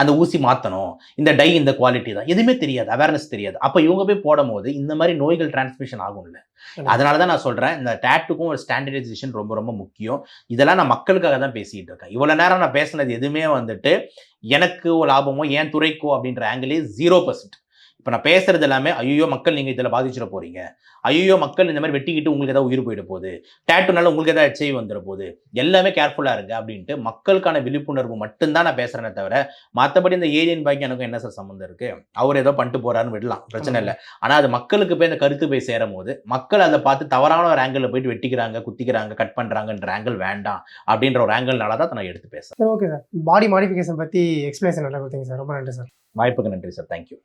அந்த ஊசி மாற்றணும் இந்த டை இந்த குவாலிட்டி தான். எதுவுமே தெரியாது. அவேர்னஸ் தெரியாது. அப்போ இவங்க போய் போடும் போது இந்த மாதிரி நோய்கள் டிரான்ஸ்மிஷன் ஆகும்ல. அதனால தான் நான் சொல்கிறேன் இந்த டேட்டுக்கும் ஒரு ஸ்டாண்டர்டைசேஷன் ரொம்ப ரொம்ப முக்கியம். இதெல்லாம் நான் மக்களுக்காக தான் பேசிக்கிட்டு இருக்கேன். இவ்வளோ நேரம் நான் பேசுனது எதுவுமே வந்துட்டு எனக்கு லாபமோ என் துறைக்கோ அப்படின்ற ஆங்கிலே ஜீரோ பர்சன்ட் இப்போ நான் பேசுறது எல்லாமே ஐயோ மக்கள் நீங்கள் இதில் பாதிச்சிட போறீங்க. ஐயோ மக்கள் இந்த மாதிரி வெட்டிக்கிட்டு உங்களுக்கு ஏதாவது உயிர் போயிட போகுது. டேட்டுனால உங்களுக்கு ஏதாவது எச்சை வந்துட போகுது. எல்லாமே கேர்ஃபுல்லாக இருங்க அப்படின்ட்டு மக்களுக்கான விழிப்புணர்வு மட்டும்தான் நான் பேசுறேனே தவிர மற்றபடி இந்த ஏலியன் பாய்க்கு எனக்கும் என்ன சார் சம்மந்தம் இருக்கு? அவர் ஏதோ பண்ணிட்டு போறாருன்னு விடலாம். பிரச்சனை இல்லை. ஆனால் அது மக்களுக்கு போய் இந்த கருத்து போய் சேரும் போது மக்கள் அதை பார்த்து தவறான ஒரு ஆங்கிளில் போயிட்டு வெட்டிக்கிறாங்க குத்திக்கிறாங்க கட் பண்றாங்கன்ற ஆங்கிள் வேண்டாம் அப்படின்ற ஒரு ஆங்கிள்னால தான் நான் எடுத்து பேசுறேன். ஓகே சார் பாடி மாடிஃபிகேஷன் பத்தி எக்ஸ்பிளேஷன் நல்லா கொடுத்தீங்க சார் ரொம்ப நன்றி சார் வாய்ப்புக்கு நன்றி சார். தேங்க்யூ